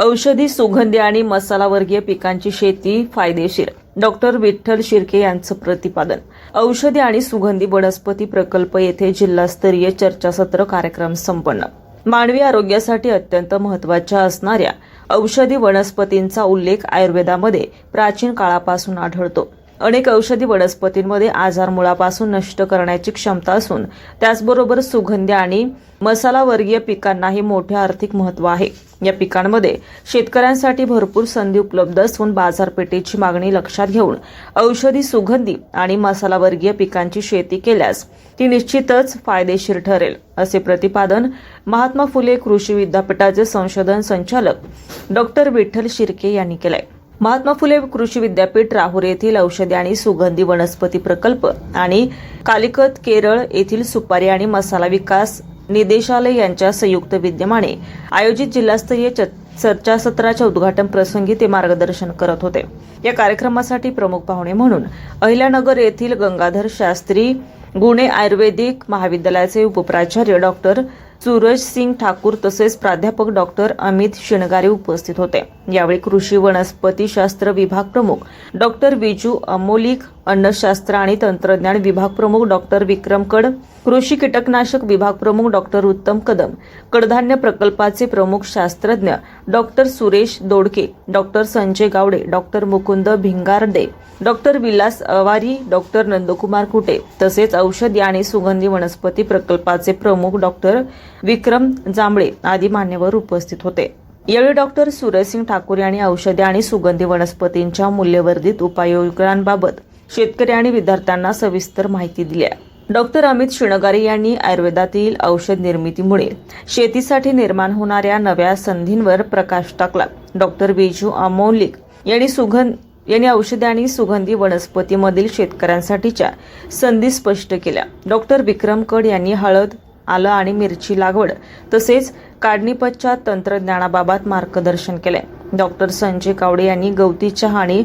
औषधी सुगंधी आणि मसालावर्गीय पिकांची शेती फायदेशीर. डॉक्टर विठ्ठल शिर्के यांचं प्रतिपादन. औषधी आणि सुगंधी वनस्पती प्रकल्प येथे जिल्हास्तरीय चर्चासत्र कार्यक्रम संपन्न. मानवी आरोग्यासाठी अत्यंत महत्त्वाच्या असणाऱ्या औषधी वनस्पतींचा उल्लेख आयुर्वेदामध्ये प्राचीन काळापासून आढळतो. अनेक औषधी वनस्पतींमध्ये आजार मुळापासून नष्ट करण्याची क्षमता असून त्याचबरोबर सुगंधी आणि मसालावर्गीय पिकांनाही मोठे आर्थिक महत्त्व आहे. या पिकांमध्ये शेतकऱ्यांसाठी भरपूर संधी उपलब्ध असून बाजारपेठेची मागणी लक्षात घेऊन औषधी सुगंधी आणि मसालावर्गीय पिकांची शेती केल्यास ती निश्चितच फायदेशीर ठरेल असे प्रतिपादन महात्मा फुले कृषी विद्यापीठाचे संशोधन संचालक डॉक्टर विठ्ठल शिर्के यांनी केलंय. महात्मा फुले कृषी विद्यापीठ राहुरी येथील औषधी आणि सुगंधी वनस्पती प्रकल्प आणि कालिकत केरळ येथील सुपारी आणि मसाला विकास निदेशालय यांच्या संयुक्त विद्यमाने आयोजित जिल्हास्तरीय चर्चासत्राच्या उद्घाटन प्रसंगी ते मार्गदर्शन करत होते. या कार्यक्रमासाठी प्रमुख पाहुणे म्हणून अहिल्यानगर येथील गंगाधर शास्त्री गुणे आयुर्वेदिक महाविद्यालयाचे उपप्राचार्य डॉक्टर सूरज सिंग ठाकूर तसेच प्राध्यापक डॉक्टर अमित शिणगारे उपस्थित होते. यावेळी कृषी वनस्पतीशास्त्र विभाग प्रमुख डॉक्टर विजू अमोलिक अन्नशास्त्र आणि तंत्रज्ञान विभाग प्रमुख डॉक्टर विक्रम कड कृषी कीटकनाशक विभाग प्रमुख डॉक्टर उत्तम कदम कडधान्य प्रकल्पाचे प्रमुख शास्त्रज्ञ doctor Suresh Dodke doctor Sanjay Gawade doctor Mukund Bhingarde doctor Vilas Awari doctor Nandkumar Kute तसेच औषधी आणि सुगंधी वनस्पती प्रकल्पाचे प्रमुख डॉक्टर विक्रम जांभळे आदी मान्यवर उपस्थित होते. यावेळी डॉक्टर सुरजसिंग ठाकूर यांनी औषधे आणि सुगंधी वनस्पतींच्या मूल्यवर्धित उपाययोजनांबाबत शेतकरी आणि विद्यार्थ्यांना सविस्तर माहिती दिली आहे. डॉक्टर अमित शिणगारे यांनी आयुर्वेदातील औषध निर्मितीमुळे शेतीसाठी निर्माण होणाऱ्या नव्या संधींवर प्रकाश टाकला. डॉक्टर बिजू अमौलिक यांनी सुगंध यांनी औषधी आणि सुगंधी वनस्पतीमधील शेतकऱ्यांसाठीच्या संधी स्पष्ट केल्या. डॉक्टर विक्रम कड यांनी हळद आलं आणि मिरची लागवड. तसेच काढणीपश्चात तंत्रज्ञानाबाबत मार्गदर्शन केले. डॉक्टर संजय कावडे यांनी गवती चहा आणि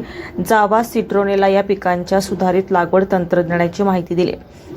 जावा सिट्रोनेला या पिकांच्या सुधारित लागवड तंत्रज्ञानाची माहिती दिली.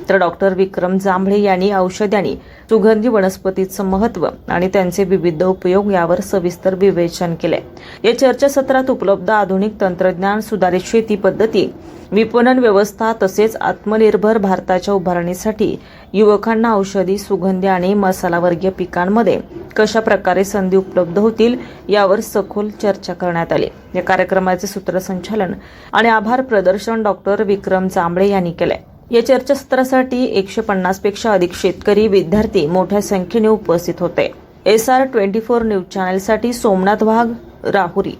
तर डॉक्टर विक्रम जांभळे यांनी औषधांनी आणि सुगंधी वनस्पतीचं महत्त्व आणि त्यांचे विविध उपयोग यावर सविस्तर विवेचन केले. या चर्चासत्रात उपलब्ध आधुनिक तंत्रज्ञान सुधारित शेती पद्धती विपणन व्यवस्था तसेच आत्मनिर्भर भारताच्या उभारणीसाठी युवकांना औषधी सुगंधी आणि मसालावर्गीय पिकांमध्ये कशा प्रकारे संधी उपलब्ध होतील यावर सखोल चर्चा करण्यात आली. या कार्यक्रमाचे सूत्रसंचालन आणि आभार प्रदर्शन डॉक्टर विक्रम जांभळे यांनी केले. या चर्चासत्रासाठी एकशे पन्नासपेक्षा अधिक शेतकरी विद्यार्थी मोठ्या संख्येने उपस्थित होते. S R twenty four news चॅनलसाठी Somnath Wagh Rahuri.